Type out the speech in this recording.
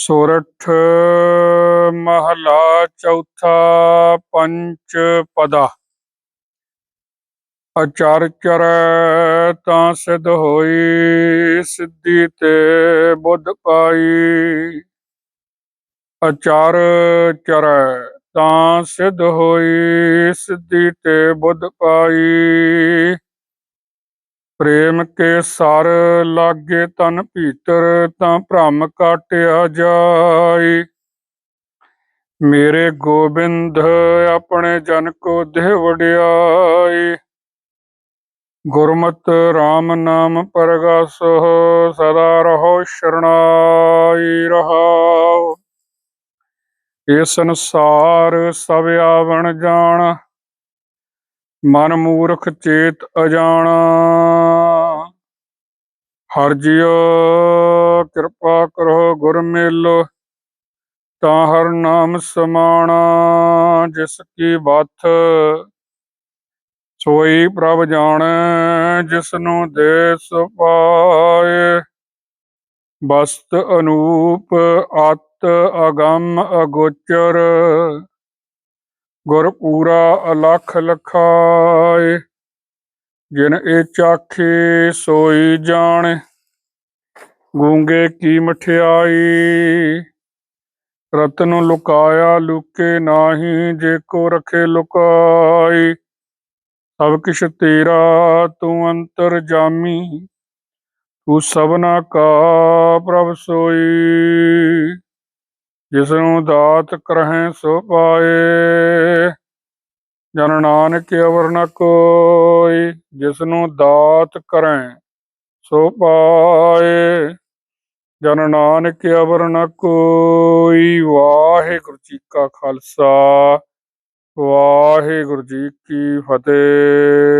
ਸੋਰਠ ਮਹਲਾ ਚੌਥਾ ਪੰਚ ਪਦਾ। ਅਚਰ ਤਾਂ ਸਿਧ ਹੋਈ, ਸਿੱਧੀ ਤੇ ਬੁੱਧ ਪਾਈ। ਅਚਰ ਤਾਂ ਸਿਧ ਹੋਈ, ਸਿੱਧੀ ਤੇ ਬੁੱਧ ਪਾਈ। ਪ੍ਰੇਮ ਕੇ ਸਰ ਲਾਗੇ ਤਨ ਭੀਤਰ ਤਾਂ ਭ੍ਰਮ ਕਾਟਿਆ ਜਾਈ ਮੇਰੇ ਗੋਬਿੰਦ ਆਪਣੇ ਜਨ ਕੋ ਦੇਹ ਵਡਿਆਈ ਗੁਰਮਤਿ RAM ਨਾਮ ਪਰਗਾਸੋ, ਸਦਾ ਰਹੋ ਸ਼ਰਣਾਈ ਰਹਾਓ। ਇਹ ਸੰਸਾਰ ਸਭ ਆਵਣ ਜਾਣ। ਮਨ ਮੂਰਖ ਚੇਤ ਅਜਾਣਾ। ਹਰ ਜਿਉ ਕਿਰਪਾ ਕਰੋ ਗੁਰ ਮੇਲੋ, ਤਾਂ ਹਰ ਨਾਮ ਸਮਾਣਾ। ਜਿਸ ਕੀ ਬਾਤ ਸੋਈ ਪ੍ਰਭ ਜਾਣੈ, ਜਿਸ ਨੂੰ ਦੇ ਸੁਪਾਏ ਬਸਤ ਅਨੂਪ, ਅਤ ਅਗੰਮ ਅਗੋਚਰ ਗੁਰ ਪੂਰਾ ਅਲਖ ਲਖਾਏ, ਜਿਨ ਇਹ ਚਾਖੇ ਸੋਈ ਜਾਣ, ਗੂੰਗੇ ਕੀ ਮਠਿਆਈ? ਰਤਨ ਲੁਕਾਇਆ ਲੁਕੇ ਨਾਹੀ, ਜੇ ਕੋ ਰਖੇ ਲੁਕਾਈ। ਸਭ ਕਿਛ ਤੇਰਾ, ਤੂੰ ਅੰਤਰ ਜਾਮੀ, ਤੂੰ ਸਭਨਾ ਕਾ ਪ੍ਰਭ ਸੋਈ। ਜਿਸ ਨੂੰ ਦਾਤ ਕਰਹਿ ਸੋ ਪਾਏ। ਜਨ ਨਾਨਕ ਅਵਰ ਨ ਕੋਈ ਜਿਸ ਨੂੰ ਦਾਤ ਕਰੈ, ਸੋ ਪਾਏ। ਜਨ ਨਾਨਕ ਅਵਰ ਨ ਕੋਈ, ਵਾਹਿਗੁਰੂ ਜੀ ਕਾ ਖਾਲਸਾ, ਵਾਹਿਗੁਰੂ ਜੀ ਕੀ ਫਤਿਹ।